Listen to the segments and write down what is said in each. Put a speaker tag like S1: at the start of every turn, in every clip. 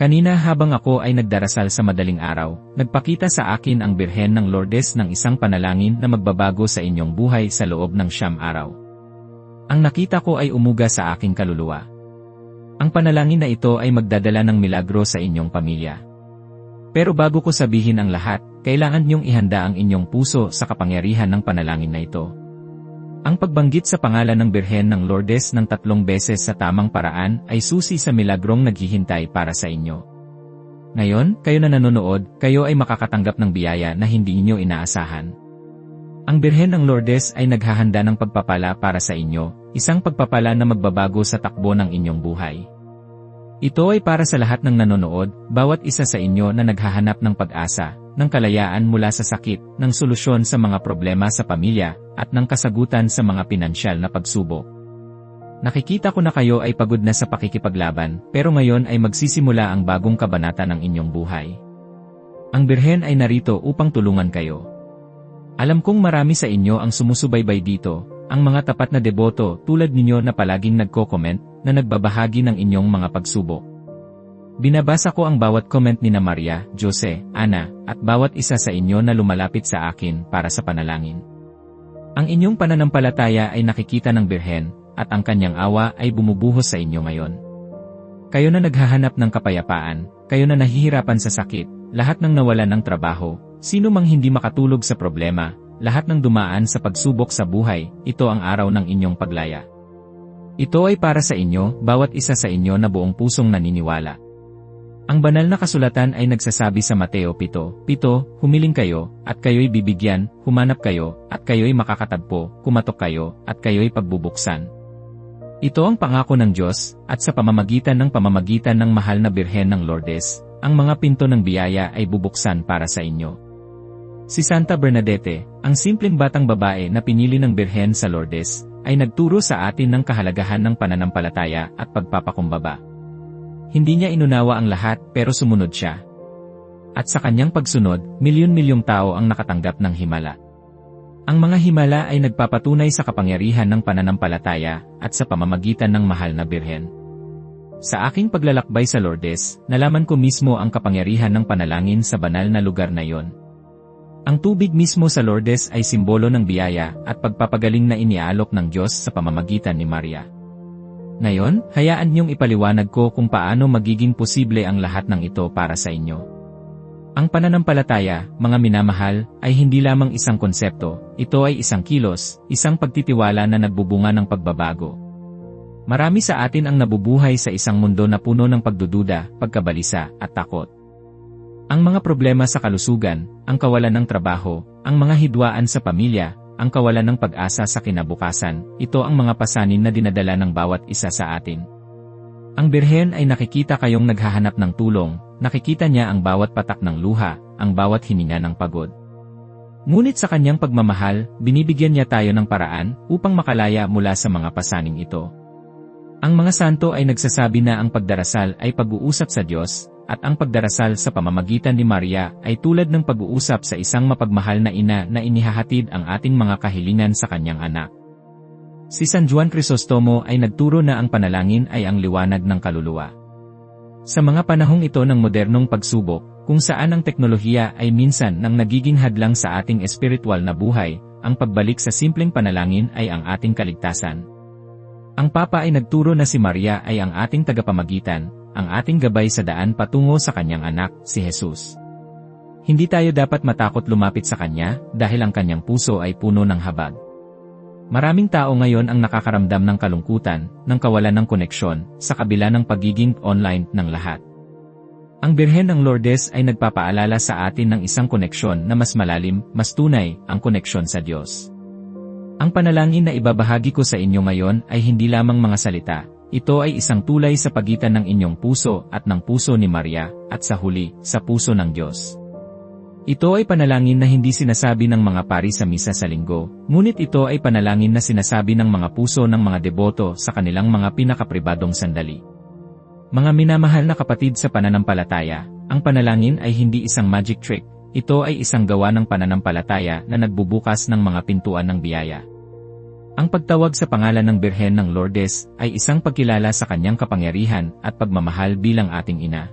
S1: Kanina habang ako ay nagdarasal sa madaling araw, nagpakita sa akin ang Birhen ng Lourdes ng isang panalangin na magbabago sa inyong buhay sa loob ng siyam araw. Ang nakita ko ay umuga sa aking kaluluwa. Ang panalangin na ito ay magdadala ng milagro sa inyong pamilya. Pero bago ko sabihin ang lahat, kailangan niyong ihanda ang inyong puso sa kapangyarihan ng panalangin na ito. Ang pagbanggit sa pangalan ng Birhen ng Lourdes ng tatlong beses sa tamang paraan ay susi sa milagrong naghihintay para sa inyo. Ngayon, kayo na nanonood, kayo ay makakatanggap ng biyaya na hindi inyo inaasahan. Ang Birhen ng Lourdes ay naghahanda ng pagpapala para sa inyo, isang pagpapala na magbabago sa takbo ng inyong buhay. Ito ay para sa lahat ng nanonood, bawat isa sa inyo na naghahanap ng pag-asa, ng kalayaan mula sa sakit, ng solusyon sa mga problema sa pamilya, at ng kasagutan sa mga pinansyal na pagsubok. Nakikita ko na kayo ay pagod na sa pakikipaglaban, pero ngayon ay magsisimula ang bagong kabanata ng inyong buhay. Ang Birhen ay narito upang tulungan kayo. Alam kong marami sa inyo ang sumusubaybay dito, ang mga tapat na deboto tulad ninyo na palaging nagko-comment na nagbabahagi ng inyong mga pagsubok. Binabasa ko ang bawat comment ni na Maria, Jose, Ana, at bawat isa sa inyo na lumalapit sa akin para sa panalangin. Ang inyong pananampalataya ay nakikita ng Birhen, at ang kanyang awa ay bumubuhos sa inyo ngayon. Kayo na naghahanap ng kapayapaan, kayo na nahihirapan sa sakit, lahat ng nawalan ng trabaho, sino mang hindi makatulog sa problema, lahat ng dumaan sa pagsubok sa buhay, ito ang araw ng inyong paglaya. Ito ay para sa inyo, bawat isa sa inyo na buong pusong naniniwala. Ang banal na kasulatan ay nagsasabi sa Mateo 7, 7, Humiling kayo, at kayo'y bibigyan, humanap kayo, at kayo'y makakatagpo, kumatok kayo, at kayo'y pagbubuksan. Ito ang pangako ng Diyos, at sa pamamagitan ng pamamagitan ng mahal na Birhen ng Lourdes, ang mga pinto ng biyaya ay bubuksan para sa inyo. Si Santa Bernadette, ang simpleng batang babae na pinili ng Birhen sa Lourdes, ay nagturo sa atin ng kahalagahan ng pananampalataya at pagpapakumbaba. Hindi niya inunawa ang lahat pero sumunod siya. At sa kanyang pagsunod, milyon-milyong tao ang nakatanggap ng himala. Ang mga himala ay nagpapatunay sa kapangyarihan ng pananampalataya at sa pamamagitan ng mahal na birhen. Sa aking paglalakbay sa Lourdes, nalaman ko mismo ang kapangyarihan ng panalangin sa banal na lugar na yon. Ang tubig mismo sa Lourdes ay simbolo ng biyaya at pagpapagaling na inialok ng Diyos sa pamamagitan ni Maria. Ngayon, hayaan niyong ipaliwanag ko kung paano magiging posible ang lahat ng ito para sa inyo. Ang pananampalataya, mga minamahal, ay hindi lamang isang konsepto, ito ay isang kilos, isang pagtitiwala na nagbubunga ng pagbabago. Marami sa atin ang nabubuhay sa isang mundo na puno ng pagdududa, pagkabalisa, at takot. Ang mga problema sa kalusugan, ang kawalan ng trabaho, ang mga hidwaan sa pamilya, ang kawalan ng pag-asa sa kinabukasan, ito ang mga pasanin na dinadala ng bawat isa sa atin. Ang Birhen ay nakikita kayong naghahanap ng tulong, nakikita niya ang bawat patak ng luha, ang bawat hininga ng pagod. Ngunit sa kanyang pagmamahal, binibigyan niya tayo ng paraan upang makalaya mula sa mga pasaning ito. Ang mga santo ay nagsasabi na ang pagdarasal ay pag-uusap sa Diyos, at ang pagdarasal sa pamamagitan ni Maria ay tulad ng pag-uusap sa isang mapagmahal na ina na inihahatid ang ating mga kahilingan sa kanyang anak. Si San Juan Crisostomo ay nagturo na ang panalangin ay ang liwanag ng kaluluwa. Sa mga panahong ito ng modernong pagsubok, kung saan ang teknolohiya ay minsan nang nagiging hadlang sa ating espiritual na buhay, ang pagbalik sa simpleng panalangin ay ang ating kaligtasan. Ang Papa ay nagturo na si Maria ay ang ating tagapamagitan, ang ating gabay sa daan patungo sa kanyang anak, si Jesus. Hindi tayo dapat matakot lumapit sa kanya dahil ang kanyang puso ay puno ng habag. Maraming tao ngayon ang nakakaramdam ng kalungkutan, ng kawalan ng koneksyon, sa kabila ng pagiging online ng lahat. Ang Birhen ng Lourdes ay nagpapaalala sa atin ng isang koneksyon na mas malalim, mas tunay, ang koneksyon sa Diyos. Ang panalangin na ibabahagi ko sa inyo ngayon ay hindi lamang mga salita, ito ay isang tulay sa pagitan ng inyong puso at ng puso ni Maria, at sa huli, sa puso ng Diyos. Ito ay panalangin na hindi sinasabi ng mga pari sa misa sa linggo, ngunit ito ay panalangin na sinasabi ng mga puso ng mga deboto sa kanilang mga pinakapribadong sandali. Mga minamahal na kapatid sa pananampalataya, ang panalangin ay hindi isang magic trick, ito ay isang gawa ng pananampalataya na nagbubukas ng mga pintuan ng biyaya. Ang pagtawag sa pangalan ng Birhen ng Lourdes ay isang pagkilala sa kanyang kapangyarihan at pagmamahal bilang ating ina.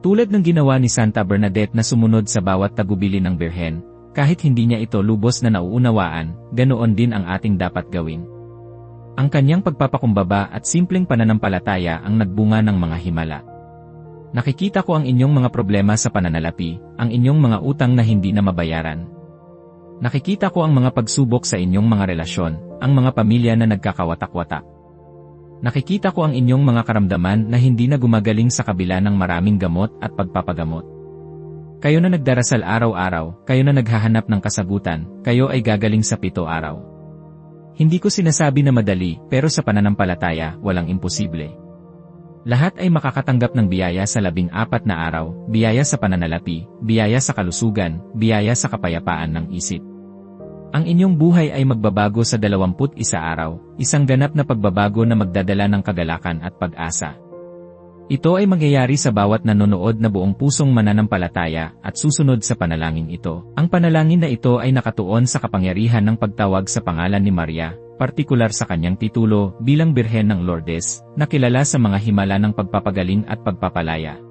S1: Tulad ng ginawa ni Santa Bernadette na sumunod sa bawat tagubili ng Birhen, kahit hindi niya ito lubos na nauunawaan, ganoon din ang ating dapat gawin. Ang kanyang pagpapakumbaba at simpleng pananampalataya ang nagbunga ng mga himala. Nakikita ko ang inyong mga problema sa pananalapi, ang inyong mga utang na hindi na mabayaran. Nakikita ko ang mga pagsubok sa inyong mga relasyon, ang mga pamilya na nagkakawatak-watak. Nakikita ko ang inyong mga karamdaman na hindi na gumagaling sa kabila ng maraming gamot at pagpapagamot. Kayo na nagdarasal araw-araw, kayo na naghahanap ng kasagutan, kayo ay gagaling sa pito araw. Hindi ko sinasabi na madali, pero sa pananampalataya, walang imposible. Lahat ay makakatanggap ng biyaya sa labing apat na araw, biyaya sa pananalapi, biyaya sa kalusugan, biyaya sa kapayapaan ng isip. Ang inyong buhay ay magbabago sa 21 araw, isang ganap na pagbabago na magdadala ng kagalakan at pag-asa. Ito ay mangyayari sa bawat nanonood na buong pusong mananampalataya at susunod sa panalangin ito. Ang panalangin na ito ay nakatuon sa kapangyarihan ng pagtawag sa pangalan ni Maria, partikular sa kanyang titulo bilang Birhen ng Lourdes, na kilala sa mga himala ng pagpapagaling at pagpapalaya.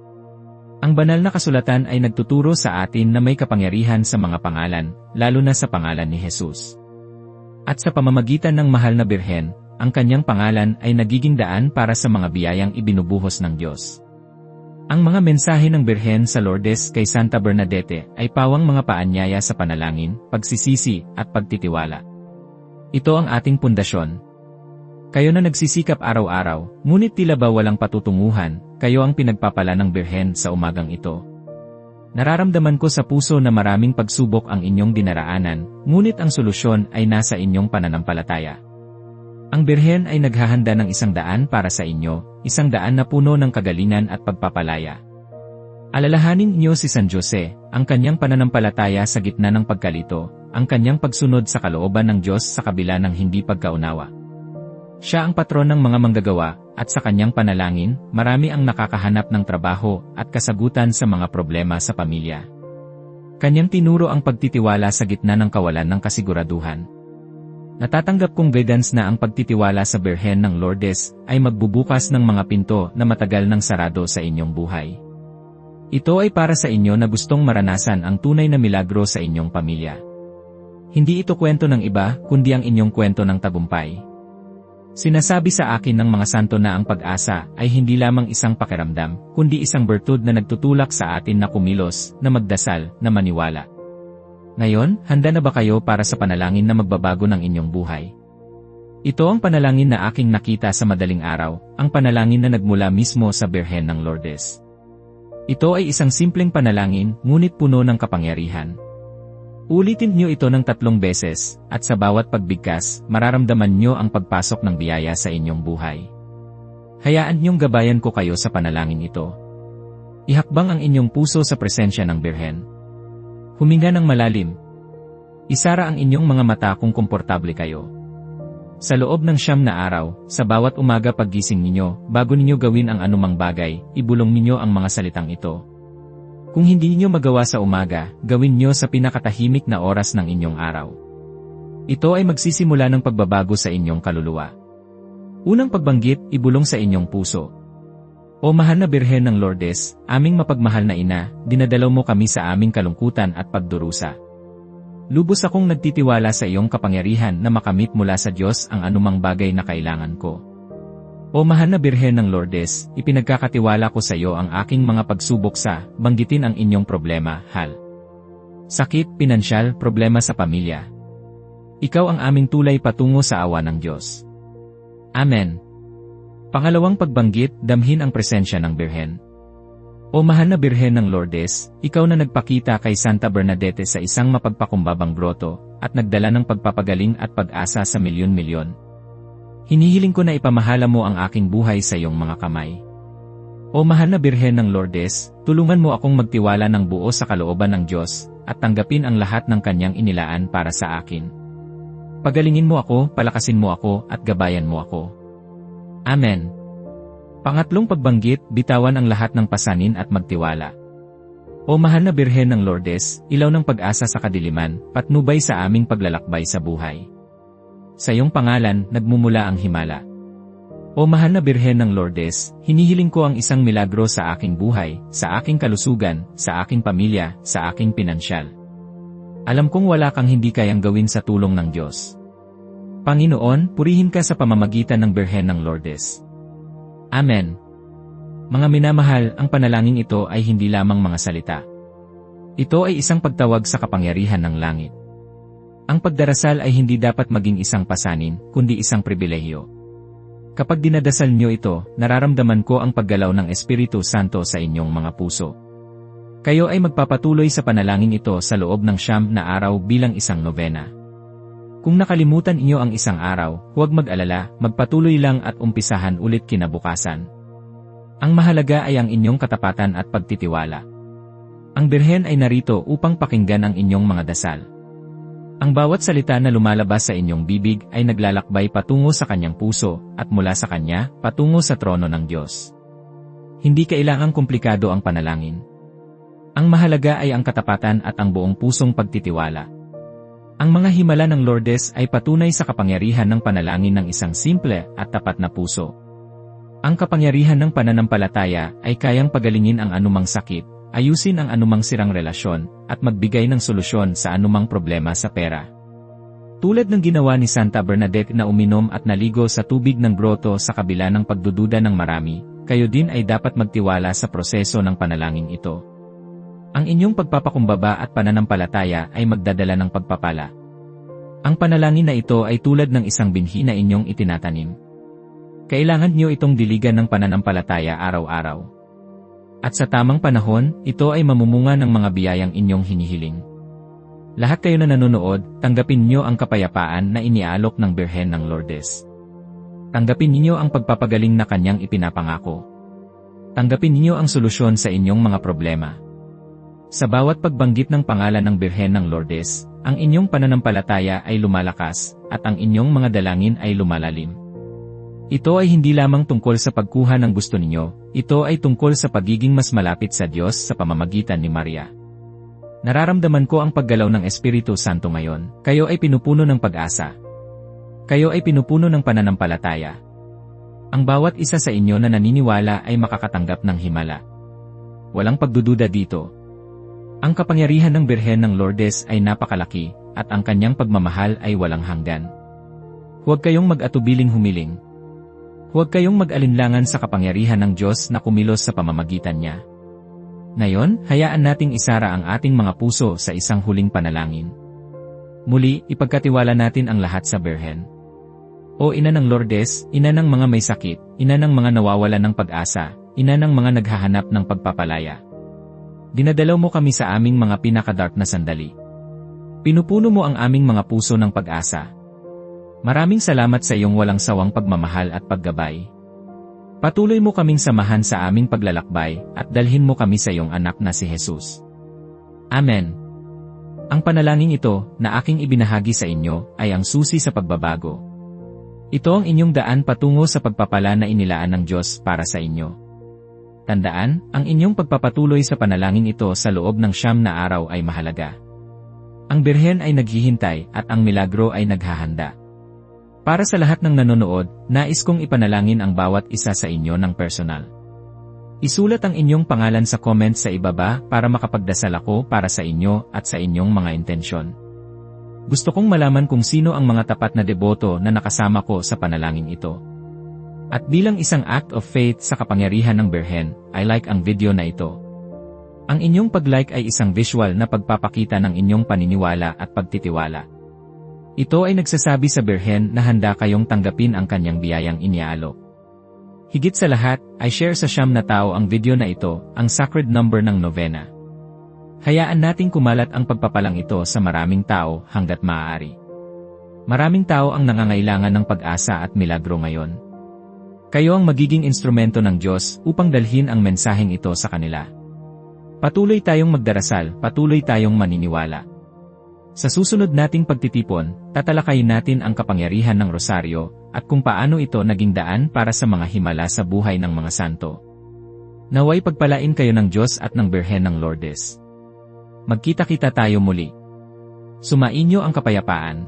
S1: Ang banal na kasulatan ay nagtuturo sa atin na may kapangyarihan sa mga pangalan, lalo na sa pangalan ni Jesus. At sa pamamagitan ng mahal na birhen, ang kanyang pangalan ay nagiging daan para sa mga biyayang ibinubuhos ng Diyos. Ang mga mensahe ng Birhen sa Lourdes kay Santa Bernadette ay pawang mga paanyaya sa panalangin, pagsisisi, at pagtitiwala. Ito ang ating pundasyon, kayo na nagsisikap araw-araw, ngunit tila ba walang patutunguhan, kayo ang pinagpapala ng Birhen sa umagang ito. Nararamdaman ko sa puso na maraming pagsubok ang inyong dinaraanan, ngunit ang solusyon ay nasa inyong pananampalataya. Ang Birhen ay naghahanda ng isang daan para sa inyo, isang daan na puno ng kagalingan at pagpapalaya. Alalahanin niyo si San Jose, ang kanyang pananampalataya sa gitna ng pagkalito, ang kanyang pagsunod sa kalooban ng Diyos sa kabila ng hindi pagkaunawa. Siya ang patron ng mga manggagawa, at sa kanyang panalangin, marami ang nakakahanap ng trabaho at kasagutan sa mga problema sa pamilya. Kanyang tinuro ang pagtitiwala sa gitna ng kawalan ng kasiguraduhan. Natatanggap kong guidance na ang pagtitiwala sa Birhen ng Lourdes ay magbubukas ng mga pinto na matagal nang sarado sa inyong buhay. Ito ay para sa inyo na gustong maranasan ang tunay na milagro sa inyong pamilya. Hindi ito kwento ng iba, kundi ang inyong kwento ng tagumpay. Sinasabi sa akin ng mga santo na ang pag-asa ay hindi lamang isang pakiramdam, kundi isang bertud na nagtutulak sa atin na kumilos, na magdasal, na maniwala. Ngayon, handa na ba kayo para sa panalangin na magbabago ng inyong buhay? Ito ang panalangin na aking nakita sa madaling araw, ang panalangin na nagmula mismo sa Birhen ng Lourdes. Ito ay isang simpleng panalangin, ngunit puno ng kapangyarihan. Ulitin niyo ito ng tatlong beses, at sa bawat pagbigkas, mararamdaman niyo ang pagpasok ng biyaya sa inyong buhay. Hayaan niyong gabayan ko kayo sa panalangin ito. Ihakbang ang inyong puso sa presensya ng Birhen. Huminga ng malalim. Isara ang inyong mga mata kung komportable kayo. Sa loob ng siyam na araw, sa bawat umaga paggising ninyo, bago ninyo gawin ang anumang bagay, ibulong ninyo ang mga salitang ito. Kung hindi niyo magawa sa umaga, gawin niyo sa pinakatahimik na oras ng inyong araw. Ito ay magsisimula ng pagbabago sa inyong kaluluwa. Unang pagbanggit, ibulong sa inyong puso. O mahal na Birhen ng Lourdes, aming mapagmahal na ina, dinadalaw mo kami sa aming kalungkutan at pagdurusa. Lubos akong nagtitiwala sa iyong kapangyarihan na makamit mula sa Diyos ang anumang bagay na kailangan ko. O mahal na Birhen ng Lourdes, ipinagkakatiwala ko sa iyo ang aking mga pagsubok sa, banggitin ang inyong problema, hal. Sakit, pinansyal, problema sa pamilya. Ikaw ang aming tulay patungo sa awa ng Diyos. Amen. Pangalawang pagbanggit, damhin ang presensya ng Birhen. O mahal na Birhen ng Lourdes, ikaw na nagpakita kay Santa Bernadette sa isang mapagpakumbabang groto, at nagdala ng pagpapagaling at pag-asa sa milyon-milyon. Hinihiling ko na ipamahala mo ang aking buhay sa iyong mga kamay. O mahal na Birhen ng Lourdes, tulungan mo akong magtiwala ng buo sa kalooban ng Diyos, at tanggapin ang lahat ng kanyang inilaan para sa akin. Pagalingin mo ako, palakasin mo ako, at gabayan mo ako. Amen. Pangatlong pagbanggit, bitawan ang lahat ng pasanin at magtiwala. O mahal na Birhen ng Lourdes, ilaw ng pag-asa sa kadiliman, patnubay sa aming paglalakbay sa buhay. Sa iyong pangalan, nagmumula ang himala. O mahal na Birhen ng Lourdes, hinihiling ko ang isang milagro sa aking buhay, sa aking kalusugan, sa aking pamilya, sa aking pinansyal. Alam kong wala kang hindi kayang gawin sa tulong ng Diyos. Panginoon, purihin ka sa pamamagitan ng Birhen ng Lourdes. Amen. Mga minamahal, ang panalangin ito ay hindi lamang mga salita. Ito ay isang pagtawag sa kapangyarihan ng langit. Ang pagdarasal ay hindi dapat maging isang pasanin, kundi isang pribilehiyo. Kapag dinadasal niyo ito, nararamdaman ko ang paggalaw ng Espiritu Santo sa inyong mga puso. Kayo ay magpapatuloy sa panalangin ito sa loob ng siyam na araw bilang isang novena. Kung nakalimutan inyo ang isang araw, huwag mag-alala, magpatuloy lang at umpisahan ulit kinabukasan. Ang mahalaga ay ang inyong katapatan at pagtitiwala. Ang Birhen ay narito upang pakinggan ang inyong mga dasal. Ang bawat salita na lumalabas sa inyong bibig ay naglalakbay patungo sa kanyang puso, at mula sa kanya, patungo sa trono ng Diyos. Hindi kailangang komplikado ang panalangin. Ang mahalaga ay ang katapatan at ang buong pusong pagtitiwala. Ang mga himala ng Lourdes ay patunay sa kapangyarihan ng panalangin ng isang simple at tapat na puso. Ang kapangyarihan ng pananampalataya ay kayang pagalingin ang anumang sakit, ayusin ang anumang sirang relasyon, at magbigay ng solusyon sa anumang problema sa pera. Tulad ng ginawa ni Santa Bernadette na uminom at naligo sa tubig ng groto sa kabila ng pagdududa ng marami, kayo din ay dapat magtiwala sa proseso ng panalangin ito. Ang inyong pagpapakumbaba at pananampalataya ay magdadala ng pagpapala. Ang panalangin na ito ay tulad ng isang binhi na inyong itinatanim. Kailangan niyo itong diligan ng pananampalataya araw-araw. At sa tamang panahon, ito ay mamumunga ng mga biyayang inyong hinihiling. Lahat kayo na nanonood, tanggapin niyo ang kapayapaan na inialok ng Birhen ng Lourdes. Tanggapin niyo ang pagpapagaling na kanyang ipinapangako. Tanggapin niyo ang solusyon sa inyong mga problema. Sa bawat pagbanggit ng pangalan ng Birhen ng Lourdes, ang inyong pananampalataya ay lumalakas, at ang inyong mga dalangin ay lumalalim. Ito ay hindi lamang tungkol sa pagkuha ng gusto ninyo, ito ay tungkol sa pagiging mas malapit sa Diyos sa pamamagitan ni Maria. Nararamdaman ko ang paggalaw ng Espiritu Santo ngayon, kayo ay pinupuno ng pag-asa. Kayo ay pinupuno ng pananampalataya. Ang bawat isa sa inyo na naniniwala ay makakatanggap ng himala. Walang pagdududa dito. Ang kapangyarihan ng Birhen ng Lourdes ay napakalaki, at ang kanyang pagmamahal ay walang hanggan. Huwag kayong mag-atubiling humiling, Huwag kayong mag-alinlangan sa kapangyarihan ng Diyos na kumilos sa pamamagitan niya. Ngayon, hayaan nating isara ang ating mga puso sa isang huling panalangin. Muli, ipagkatiwala natin ang lahat sa Birhen. O ina ng Lourdes, ina ng mga may sakit, ina ng mga nawawala ng pag-asa, ina ng mga naghahanap ng pagpapalaya. Dinadalaw mo kami sa aming mga pinakadark na sandali. Pinupuno mo ang aming mga puso ng pag-asa, Maraming salamat sa iyong walang sawang pagmamahal at paggabay. Patuloy mo kaming samahan sa aming paglalakbay at dalhin mo kami sa iyong anak na si Jesus. Amen. Ang panalangin ito na aking ibinahagi sa inyo ay ang susi sa pagbabago. Ito ang inyong daan patungo sa pagpapala na inilaan ng Diyos para sa inyo. Tandaan, ang inyong pagpapatuloy sa panalangin ito sa loob ng siyam na araw ay mahalaga. Ang birhen ay naghihintay at ang milagro ay naghahanda. Para sa lahat ng nanonood, nais kong ipanalangin ang bawat isa sa inyo ng personal. Isulat ang inyong pangalan sa comment sa ibaba para makapagdasal ako para sa inyo at sa inyong mga intensyon. Gusto kong malaman kung sino ang mga tapat na deboto na nakasama ko sa panalangin ito. At bilang isang act of faith sa kapangyarihan ng Birhen, I like ang video na ito. Ang inyong pag-like ay isang visual na pagpapakita ng inyong paniniwala at pagtitiwala. Ito ay nagsasabi sa Birhen na handa kayong tanggapin ang kanyang biyayang iniaalok. Higit sa lahat, ay share sa siyam na tao ang video na ito, ang sacred number ng novena. Hayaan nating kumalat ang pagpapalang ito sa maraming tao hanggat maaari. Maraming tao ang nangangailangan ng pag-asa at milagro ngayon. Kayo ang magiging instrumento ng Diyos upang dalhin ang mensaheng ito sa kanila. Patuloy tayong magdarasal, patuloy tayong maniniwala. Sa susunod nating pagtitipon, tatalakayin natin ang kapangyarihan ng rosaryo at kung paano ito naging daan para sa mga himala sa buhay ng mga santo. Naway pagpalain kayo ng Diyos at ng Birhen ng Lourdes. Magkita-kita tayo muli. Sumainyo ang kapayapaan.